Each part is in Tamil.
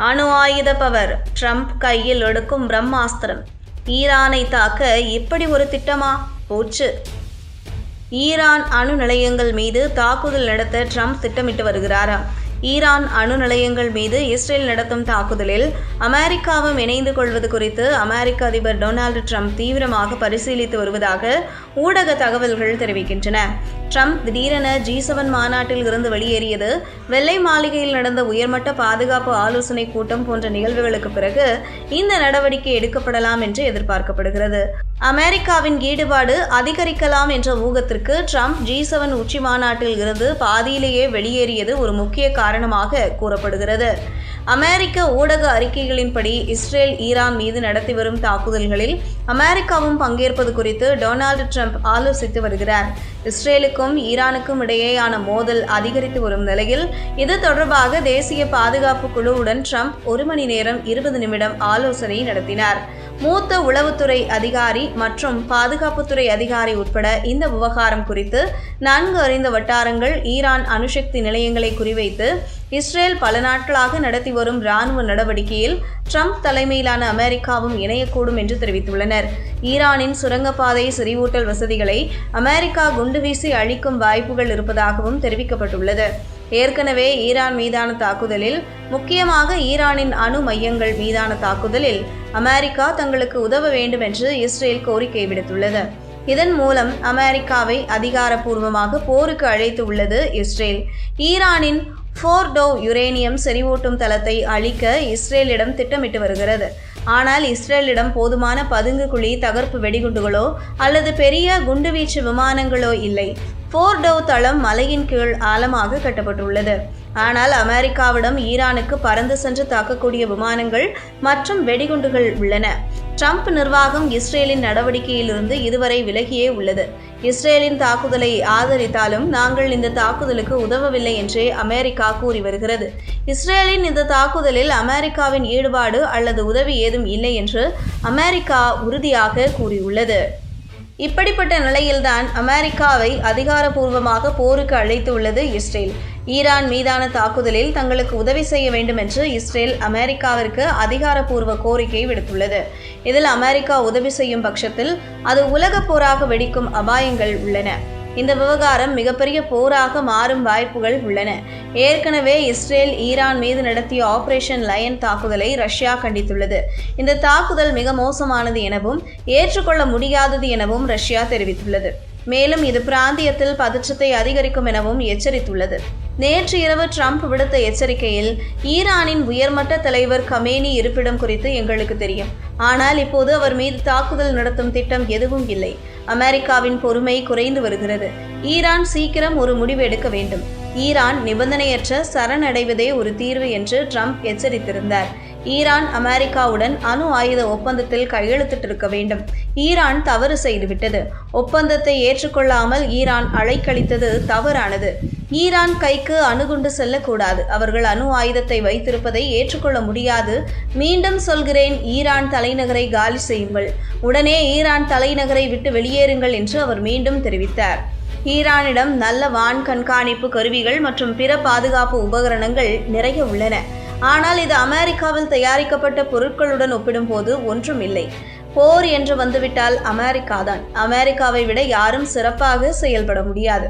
அணு ஆயுத பவர் ட்ரம்ப் கையில் எடுக்கும் பிரம்மாஸ்திரம். ஈரானை தாக்க இப்படி ஒரு திட்டமா? போச்சு. ஈரான் அணு நிலையங்கள் மீது தாக்குதல் நடத்த ட்ரம்ப் திட்டமிட்டு வருகிறாராம். ஈரான் அணு நிலையங்கள் மீது இஸ்ரேல் நடத்தும் தாக்குதலில் அமெரிக்காவும் இணைந்து கொள்வது குறித்து அமெரிக்க அதிபர் டொனால்டு ட்ரம்ப் தீவிரமாக பரிசீலித்து வருவதாக ஊடக தகவல்கள் தெரிவிக்கின்றன. ட்ரம்ப் திடீரென ஜி செவன் மாநாட்டில் இருந்து வெளியேறியது வெள்ளை மாளிகையில் நடந்த உயர்மட்ட பாதுகாப்பு ஆலோசனை கூட்டம் போன்ற நிகழ்வுகளுக்கு பிறகு இந்த நடவடிக்கை எடுக்கப்படலாம் என்று எதிர்பார்க்கப்படுகிறது. அமெரிக்காவின் ஈடுபாடு அதிகரிக்கலாம் என்ற ஊகத்திற்கு ட்ரம்ப் ஜி செவன் உச்சி மாநாட்டில் இருந்து பாதியிலேயே வெளியேறியது ஒரு முக்கிய காரணமாக கூறப்படுகிறது. அமெரிக்க ஊடக அறிக்கைகளின்படி இஸ்ரேல் ஈரான் மீது நடத்தி வரும் தாக்குதல்களில் அமெரிக்காவும் பங்கேற்பது குறித்து டொனால்டு ட்ரம்ப் ஆலோசித்து வருகிறார். இஸ்ரேலுக்கும் ஈரானுக்கும் இடையேயான மோதல் அதிகரித்து வரும் நிலையில் இது தொடர்பாக தேசிய பாதுகாப்பு குழுவுடன் ட்ரம்ப் ஒரு மணி நேரம் இருபது நிமிடம் ஆலோசனை நடத்தினார். மூத்த உளவுத்துறை அதிகாரி மற்றும் பாதுகாப்புத்துறை அதிகாரி உட்பட இந்த விவகாரம் குறித்து நன்கு அறிந்த வட்டாரங்கள் ஈரான் அணுசக்தி நிலையங்களை குறிவைத்து இஸ்ரேல் பல நாட்களாக நடத்தி வரும் இராணுவ நடவடிக்கையில் ட்ரம்ப் தலைமையிலான அமெரிக்காவும் இணையக்கூடும் என்று தெரிவித்துள்ளனர். ஈரானின் சுரங்கப்பாதை செறிவூட்டல் வசதிகளை அமெரிக்கா குண்டு வீசி அழிக்கும் வாய்ப்புகள் இருப்பதாகவும் தெரிவிக்கப்பட்டுள்ளது. ஏற்கனவே ஈரான் மீதான தாக்குதலில் முக்கியமாக ஈரானின் அணு மையங்கள் மீதான தாக்குதலில் அமெரிக்கா தங்களுக்கு உதவ வேண்டும் என்று இஸ்ரேல் கோரிக்கை விடுத்துள்ளது. இதன் மூலம் அமெரிக்காவை அதிகாரப்பூர்வமாக போருக்கு அழைத்து உள்ளது இஸ்ரேல். ஈரானின் ஃபோர்டோ யுரேனியம் செறிவூட்டும் தளத்தை அழிக்க இஸ்ரேலிடம் திட்டமிட்டு வருகிறது. ஆனால் இஸ்ரேலிடம் போதுமான பதுங்கு குழி தகர்ப்பு வெடிகுண்டுகளோ அல்லது பெரிய குண்டுவீச்சு விமானங்களோ இல்லை. ஃபோர்டோ தளம் மலையின் கீழ் ஆழமாக கட்டப்பட்டுள்ளது. ஆனால் அமெரிக்காவிடம் ஈரானுக்கு பறந்து சென்று தாக்கக்கூடிய விமானங்கள் மற்றும் வெடிகுண்டுகள் உள்ளன. ட்ரம்ப் நிர்வாகம் இஸ்ரேலின் நடவடிக்கையிலிருந்து இதுவரை விலகியே உள்ளது. இஸ்ரேலின் தாக்குதலை ஆதரித்தாலும் நாங்கள் இந்த தாக்குதலுக்கு உதவவில்லை என்றே அமெரிக்கா கூறி வருகிறது. இஸ்ரேலின் இந்த தாக்குதலில் அமெரிக்காவின் ஈடுபாடு அல்லது உதவி ஏதும் இல்லை என்று அமெரிக்கா உறுதியாக கூறியுள்ளது. இப்படிப்பட்ட நிலையில்தான் அமெரிக்காவை அதிகாரப்பூர்வமாக போருக்கு அழைத்து உள்ளது இஸ்ரேல். ஈரான் மீதான தாக்குதலில் தங்களுக்கு உதவி செய்ய வேண்டும் என்று இஸ்ரேல் அமெரிக்காவிற்கு அதிகாரப்பூர்வ கோரிக்கை விடுத்துள்ளது. இதில் அமெரிக்கா உதவி செய்யும் பட்சத்தில் அது உலகப் போராக வெடிக்கும் அபாயங்கள் உள்ளன. இந்த விவகாரம் மிகப்பெரிய போராக மாறும் வாய்ப்புகள் உள்ளன. ஏற்கனவே இஸ்ரேல் ஈரான் மீது நடத்திய ஆபரேஷன் லயன் தாக்குதலை ரஷ்யா கண்டித்துள்ளது. இந்த தாக்குதல் மிக மோசமானது எனவும் ஏற்றுக்கொள்ள முடியாதது எனவும் ரஷ்யா தெரிவித்துள்ளது. மேலும் இது பிராந்தியத்தில் பதற்றத்தை அதிகரிக்கும் எனவும் எச்சரித்துள்ளது. நேற்று இரவு ட்ரம்ப் விடுத்த எச்சரிக்கையில் ஈரானின் உயர்மட்ட தலைவர் கமேனி இருப்பிடம் குறித்து எங்களுக்கு தெரியும். ஆனால் இப்போது அவர் மீது தாக்குதல் நடத்தும் திட்டம் எதுவும் இல்லை. அமெரிக்காவின் பொறுமை குறைந்து வருகிறது. ஈரான் சீக்கிரம் ஒரு முடிவு எடுக்க வேண்டும். ஈரான் நிபந்தனையற்ற சரணடைவதே ஒரு தீர்வு என்று ட்ரம்ப் எச்சரித்திருந்தார். ஈரான் அமெரிக்காவுடன் அணு ஆயுத ஒப்பந்தத்தில் கையெழுத்திட்டிருக்க வேண்டும். ஈரான் தவறு செய்துவிட்டது. ஒப்பந்தத்தை ஏற்றுக்கொள்ளாமல் ஈரான் அழைக்கழித்தது தவறானது. ஈரான் கைக்கு அணுகுண்டு செல்லக்கூடாது. அவர்கள் அணு ஆயுதத்தை வைத்திருப்பதை ஏற்றுக்கொள்ள முடியாது. மீண்டும் சொல்கிறேன் ஈரான் தலைநகரை காலி செய்யுங்கள். உடனே ஈரான் தலைநகரை விட்டு வெளியேறுங்கள் என்று அவர் மீண்டும் தெரிவித்தார். ஈரானிடம் நல்ல வான் கண்காணிப்பு கருவிகள் மற்றும் பிற பாதுகாப்பு உபகரணங்கள் நிறைய உள்ளன. ஆனால் இது அமெரிக்காவில் தயாரிக்கப்பட்ட பொருட்களுடன் ஒப்பிடும்போது ஒன்றும் இல்லை. போர் என்று வந்துவிட்டால் அமெரிக்கா தான் அமெரிக்காவை விட யாரும் சிறப்பாக செயல்பட முடியாது.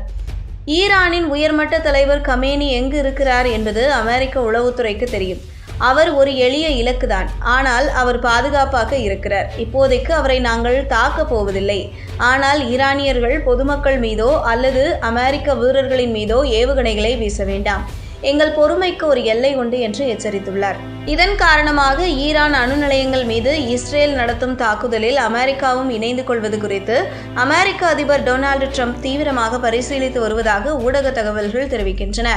ஈரானின் உயர்மட்ட தலைவர் கமேனி எங்கு இருக்கிறார் என்பது அமெரிக்க உளவுத்துறைக்கு தெரியும். அவர் ஒரு எளிய இலக்குதான். ஆனால் அவர் பாதுகாப்பாக இருக்கிறார். இப்போதைக்கு அவரை நாங்கள் தாக்கப் போவதில்லை. ஆனால் ஈரானியர்கள் பொதுமக்கள் மீதோ அல்லது அமெரிக்க வீரர்களின் மீதோ ஏவுகணைகளை வீச வேண்டாம். எங்கள் பொறுமைக்கு ஒரு எல்லை உண்டு என்று எச்சரித்துள்ளார். இதன் காரணமாக ஈரான் அணு நிலையங்கள் மீது இஸ்ரேல் நடத்தும் தாக்குதலில் அமெரிக்காவும் இணைந்து கொள்வது குறித்து அமெரிக்க அதிபர் டொனால்டு ட்ரம்ப் தீவிரமாக பரிசீலித்து வருவதாக ஊடக தகவல்கள் தெரிவிக்கின்றன.